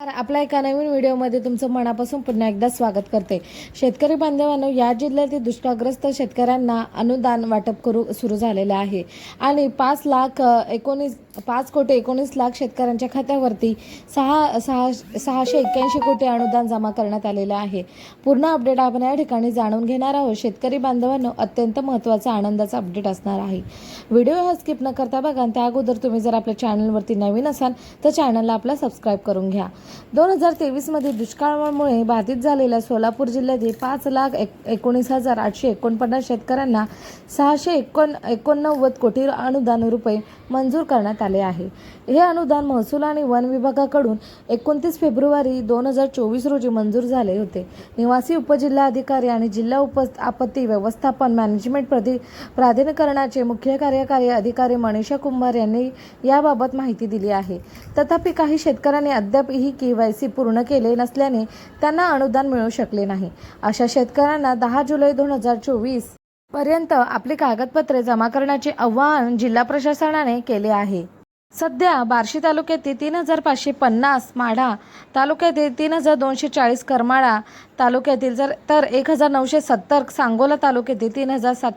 तर आपल्या एका नवीन व्हिडिओमध्ये तुमचं मनापासून पुन्हा एकदा स्वागत करते. शेतकरी बांधवांनो या जिल्ह्यातील दुष्काळग्रस्त शेतकऱ्यांना अनुदान वाटप करू सुरू झालेलं आहे. आणि पाच लाख एकोणीस पाच कोटी एकोणीस लाख शेतकऱ्यांच्या खात्यावरती सहा सहा सहाशे एक्क्याऐंशी कोटी अनुदान जमा करण्यात आलेलं आहे. पूर्ण अपडेट आपण या ठिकाणी जाणून घेणार आहोत. शेतकरी बांधवांनो अत्यंत महत्त्वाचा आनंदाचा अपडेट असणार आहे. व्हिडिओ हा स्किप न करता बघा त्या अगोदर तुम्ही जर आपल्या चॅनलवरती नवीन असाल तर चॅनलला आपला सबस्क्राईब करून घ्या. दोन हजार तेवीसमध्ये दुष्काळामुळे बाधित झालेल्या सोलापूर जिल्ह्यातील पाच लाख एक एकोणीस हजार आठशे एकोणपन्नास शेतकऱ्यांना सहाशे एकोण एकोणनव्वद कोटी अनुदान रुपये मंजूर करण्यात आले आहे. हे अनुदान महसूल आणि वन विभागाकडून एकोणतीस फेब्रुवारी दोन हजार चोवीस रोजी मंजूर झाले होते. निवासी उपजिल्हाधिकारी आणि जिल्हा उप आपत्ती व्यवस्थापन मॅनेजमेंट प्रति प्राधिकरणाचे मुख्य कार्यकारी अधिकारी मनीषा कुंभार यांनी याबाबत माहिती दिली आहे. तथापि काही शेतकऱ्यांनी अद्याप ही के वाय सी पूर्ण केले नसल्याने त्यांना अनुदान मिळू शकले नाही. अशा शेतकऱ्यांना दहा जुलै दोन हजार चोवीसपर्यंत आपली कागदपत्रे जमा करण्याचे आवाहन जिल्हा प्रशासनाने केले आहे. सध्या बार्शी तालुक्यातील तीन हजार पाचशे पन्नास माढा तालुक्यातील तीन हजार दोनशे चाळीस करमाळा तालुक्यातील जर तर एक हजार नऊशे सत्तर सांगोला तालुक्यातील तीन हजार सात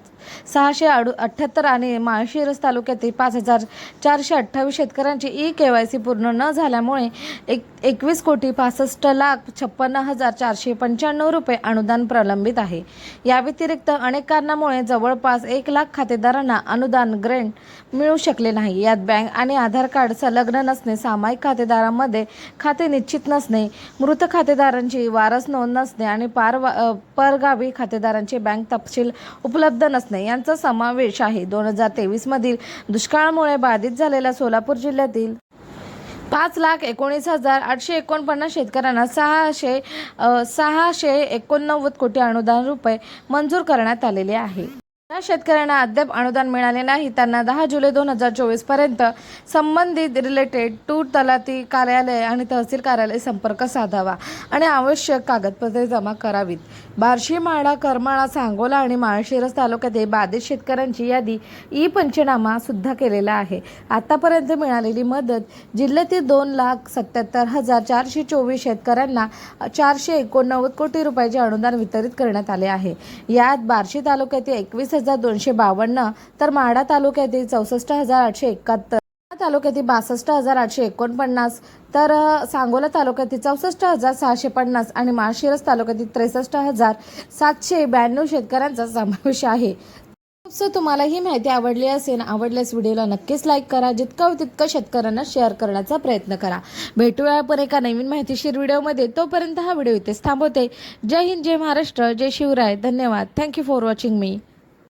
सहाशे अडू अठ्ठ्याहत्तर आणि माळशिरस तालुक्यातील पाच हजार चारशे अठ्ठावीस शेतकऱ्यांची ई के वाय सी पूर्ण न झाल्यामुळे एक एकवीस कोटी पासष्ट लाख छप्पन्न हजार चारशे पंच्याण्णव रुपये अनुदान प्रलंबित आहे. या व्यतिरिक्त अनेक कारणामुळे जवळपास एक लाख खातेदारांना अनुदान ग्रेंट मिळू शकले नाही. यात बँक आणि आधार कार्ड संलग्न नसणे सामायिक खातेदारांमध्ये खाते निश्चित नसणे मृत खातेदारांची वारस नोंद नसणे आणि पार परगावी खातेदारांचे बँक तपशील उपलब्ध नसणे यांचा समावेश आहे. दोन हजार तेवीसमधील दुष्काळामुळे बाधित झालेल्या सोलापूर जिल्ह्यातील पाच लाख एकोणीस हजार आठशे एकोणपन्नास शेतकऱ्यांना सहाशे सहाशे एकोणनव्वद कोटी अनुदान रुपये मंजूर करण्यात आलेले आहे. ज्या शेतकऱ्यांना अद्याप अनुदान मिळाले नाही त्यांना दहा जुलै दोन हजार चोवीसपर्यंत संबंधित रिलेटेड टू तलाठी कार्यालय आणि तहसील कार्यालय संपर्क साधावा आणि आवश्यक कागदपत्रे जमा करावीत. बार्शी माळा करमाळा सांगोला आणि माळशिरस तालुक्यातील बाधित शेतकऱ्यांची यादी ई पंचनामा सुद्धा केलेला आहे. आतापर्यंत मिळालेली मदत जिल्ह्यातील दोन लाख सत्याहत्तर हजार चारशे चोवीस शेतकऱ्यांना चारशे एकोणनव्वद कोटी रुपयाचे अनुदान वितरित करण्यात आले आहे. यात बार्शी तालुक्यातील एकवीस हजार दोनशे बावन्न तर माढा तालुक्यातील चौसष्ट हजार आठशे एकाहत्तर तालुक्यातील बासष्ट हजार आठशे एकोणपन्नास तर सांगोला तालुक्यातील चौसष्ट हजार सहाशे पन्नास आणि माळशिरस तालुक्यातील त्रेसष्ट हजार सातशे ब्याण्णव शेतकऱ्यांचा समावेश आहे. सो तुम्हाला ही माहिती आवडली असेल आवडल्यास व्हिडिओला नक्कीच लाईक करा जितकं होईल तितकं शेतकऱ्यांना शेअर करण्याचा प्रयत्न करा. भेटूया आपण एका नवीन माहितीशीर व्हिडिओमध्ये. तोपर्यंत हा व्हिडिओ इथेच थांबवते. जय हिंद जय महाराष्ट्र जय शिवराय. धन्यवाद. Thank you for watching me